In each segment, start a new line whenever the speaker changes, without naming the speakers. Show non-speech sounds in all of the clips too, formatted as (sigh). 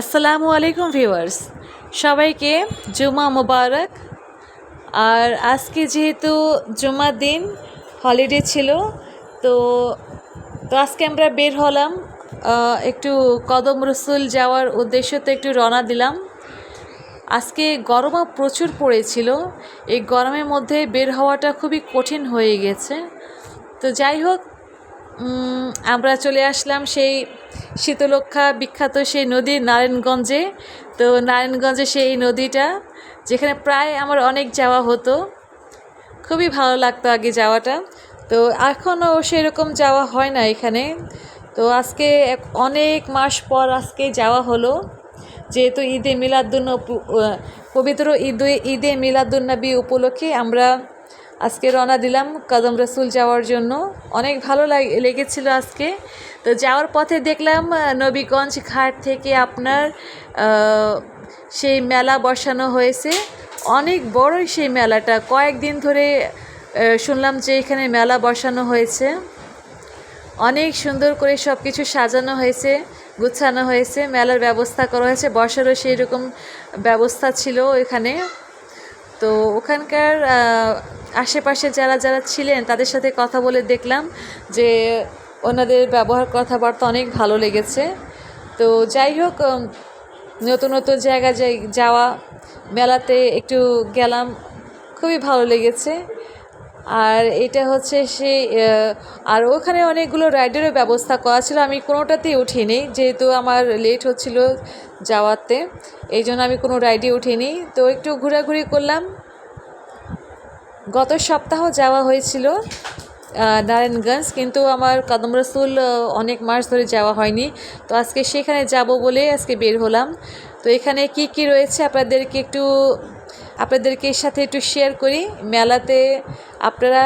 আসসালামু আলাইকুম ভিউয়ার্স। সবাইকে জুমা মোবারক। আর আজকে যেহেতু জুমার দিন হলিডে ছিল, তো তো আজকে আমরা বের হলাম একটু কদম রসুল যাওয়ার উদ্দেশ্য তো একটু রওনা দিলাম। আজকে গরমও প্রচুর পড়েছিল, এই গরমের মধ্যে বের হওয়াটা খুবই কঠিন হয়ে গেছে। তো যাই হোক আমরা চলে আসলাম সেই শীতলক্ষা বিখ্যাত সেই নদী নারায়ণগঞ্জে। তো নারায়ণগঞ্জে সেই নদীটা, যেখানে প্রায় আমার অনেক যাওয়া হতো। খুবই ভালো লাগতো আগে যাওয়াটা। তো এখনও সেরকম যাওয়া হয় না এখানে। তো আজকে অনেক মাস পর আজকে যাওয়া হলো। যেহেতু ঈদে মিলাদুন পবিত্র ঈদে ঈদে মিলাদুন্নবী উপলক্ষে আমরা আজকে রওনা দিলাম কদম রসুল যাওয়ার জন্য। অনেক ভালো লাগ- লেগেছিল আজকে। তো যাওয়ার পথে দেখলাম নবীগঞ্জ ঘাট থেকে আপনার সেই মেলা বসানো হয়েছে। অনেক বড়ই সেই মেলাটা। কয়েকদিন ধরে শুনলাম যে এখানে মেলা বসানো হয়েছে। অনেক সুন্দর করে সব কিছু সাজানো হয়েছে, গুছানো হয়েছে, মেলার ব্যবস্থা করা হয়েছে, বসারও সেই রকম ব্যবস্থা ছিল এখানে তো ওখানকার আশেপাশে যারা যারা ছিলেন, তাদের সাথে কথা বলে দেখলাম যে ওনাদের ব্যবহার কথাবার্তা অনেক ভালো লেগেছে। তো যাই হোক নতুন নতুন জায়গা যাই, যাওয়া মেলাতে একটু গেলাম, খুবই ভালো লেগেছে। আর এটা হচ্ছে সেই আর ওখানে অনেকগুলো রাইডেরও ব্যবস্থা করা ছিল। আমি কোনোটাতেই উঠিনি, যেহেতু আমার লেট হচ্ছিল যাওয়াতে এই জন্য আমি কোনো রাইডে উঠিনি। তো একটু ঘোরাঘুরি করলাম গত সপ্তাহ যাওয়া হয়েছিল নারায়ণগঞ্জ, কিন্তু আমার কদম রসুল অনেক মাস ধরে যাওয়া হয়নি। তো আজকে সেখানে যাব বলে আজকে বের হলাম। তো এখানে কি কি রয়েছে আপনাদেরকে একটু, আপনাদেরকে সাথে একটু শেয়ার করি। মেলাতে আপনারা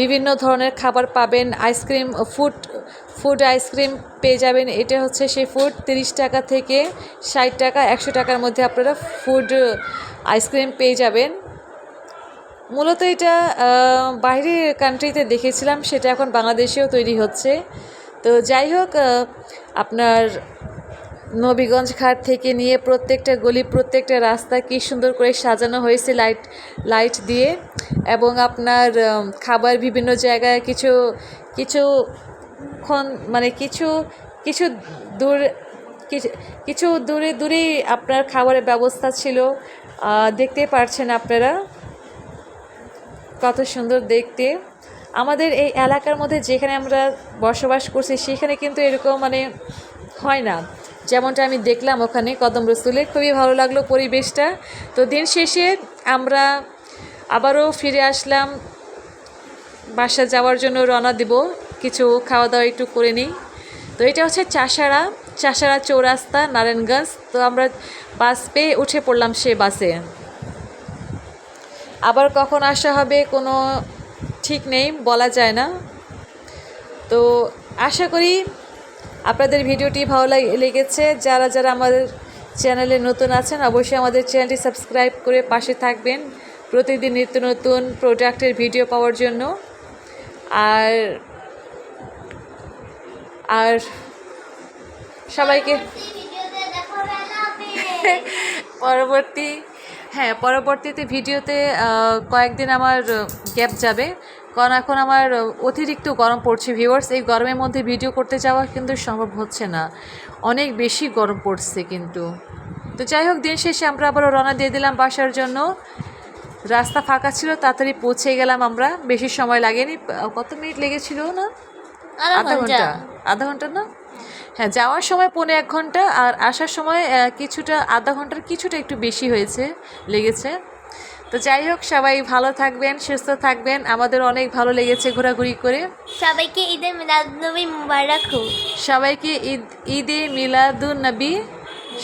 বিভিন্ন ধরনের খাবার পাবেন, আইসক্রিম ফুড ফুড আইসক্রিম পেয়ে যাবেন। এটা হচ্ছে সেই ফুড তিরিশ টাকা থেকে ষাট টাকা, একশো টাকার মধ্যে আপনারা ফুড আইসক্রিম পেয়ে যাবেন। মূলত এটা বাইরের কান্ট্রিতে দেখেছিলাম সেটা এখন বাংলাদেশেও তৈরি হচ্ছে। তো যাই হোক আপনার নবীগঞ্জ ঘাট থেকে নিয়ে প্রত্যেকটা গলি প্রত্যেকটা রাস্তা কি সুন্দর করে সাজানো হয়েছে লাইট লাইট দিয়ে। এবং আপনার খাবার বিভিন্ন জায়গায় কিছু কিছু ক্ষণ মানে কিছু কিছু দূর কিছু দূরে দূরেই আপনার খাবারের ব্যবস্থা ছিল। আহ, দেখতেই পারছেন আপনারা। কত সুন্দর দেখতে। আমাদের এই এলাকার মধ্যে যেখানে আমরা বসবাস করছি, সেখানে কিন্তু এরকম মানে হয় না। যেমনটা আমি দেখলাম ওখানে কদম রসুলে খুবই ভালো লাগল পরিবেশটা। তো দিন শেষে আমরা আবারও ফিরে আসলাম। বাসা যাওয়ার জন্য রওনা দিব। কিছু খাওয়া দাওয়া একটু করে নিই। তো এটা হচ্ছে চাষারা চাষারা চৌরাস্তা, নারায়ণগঞ্জ। তো আমরা বাস পেয়ে উঠে পড়লাম সে বাসে। আবার কখন আসা হবে কোনো ঠিক নেই বলা যায় না। তো আশা করি আপনাদের ভিডিওটি ভালো লাগ- লেগেছে। যারা যারা আমাদের চ্যানেলে নতুন আছেন অবশ্যই আমাদের চ্যানেলটি সাবস্ক্রাইব করে পাশে থাকবেন প্রতিদিন নিত্য নতুন প্রোডাক্টের ভিডিও পাওয়ার জন্য। আর আর সবাইকে পরবর্তী (laughs) হ্যাঁ পরবর্তীতে ভিডিওতে কয়েকদিন আমার গ্যাপ যাবে। কারণ এখন আমার অতিরিক্ত গরম পড়ছে ভিউয়ার্স এই গরমের মধ্যে ভিডিও করতে যাওয়া কিন্তু সম্ভব হচ্ছে না। অনেক বেশি গরম পড়ছে কিন্তু। তো যাই হোক দিন শেষে আমরা আবারও রওনা দিয়ে দিলাম বাসার জন্য। রাস্তা ফাঁকা ছিল তাড়াতাড়ি পৌঁছে গেলাম আমরা। বেশি সময় লাগেনি। কত মিনিট লেগেছিল না? আধা ঘণ্টা। আধা ঘণ্টা না? হ্যাঁ যাওয়ার সময় পৌনে এক ঘণ্টা আর আসার সময় কিছুটা আধা ঘণ্টার কিছুটা একটু বেশি হয়েছে লেগেছে। তো যাই হোক সবাই ভালো থাকবেন সুস্থ থাকবেন। আমাদের অনেক ভালো লেগেছে ঘোরাঘুরি করে।
সবাইকে ঈদের মিলাদনবী মুবারক হোক।
সবাইকে ঈদ ঈদে মিলাদুন নবী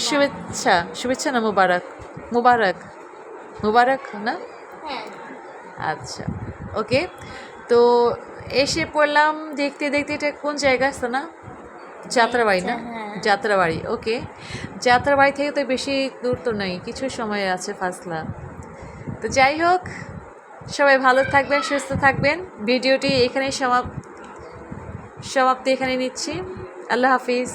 শুভেচ্ছা শুভেচ্ছা না মুবারক মুবারক মুবারক না?
হ্যাঁ।
আচ্ছা ওকে। তো এসে পড়লাম দেখতে দেখতে এটা কোন জায়গা আছে না যাত্রাবাড়ি না?
হ্যাঁ।
যাত্রাবাড়ি ওকে যাত্রাবাড়ি থেকে তো বেশি দূর তো নেই কিছু সময় আছে ফাসলা তো যাই হোক সবাই ভালো থাকবেন সুস্থ থাকবেন। ভিডিওটি এখানে সমাপ সমাপ্তি এখানে নিচ্ছি। আল্লাহ হাফিজ।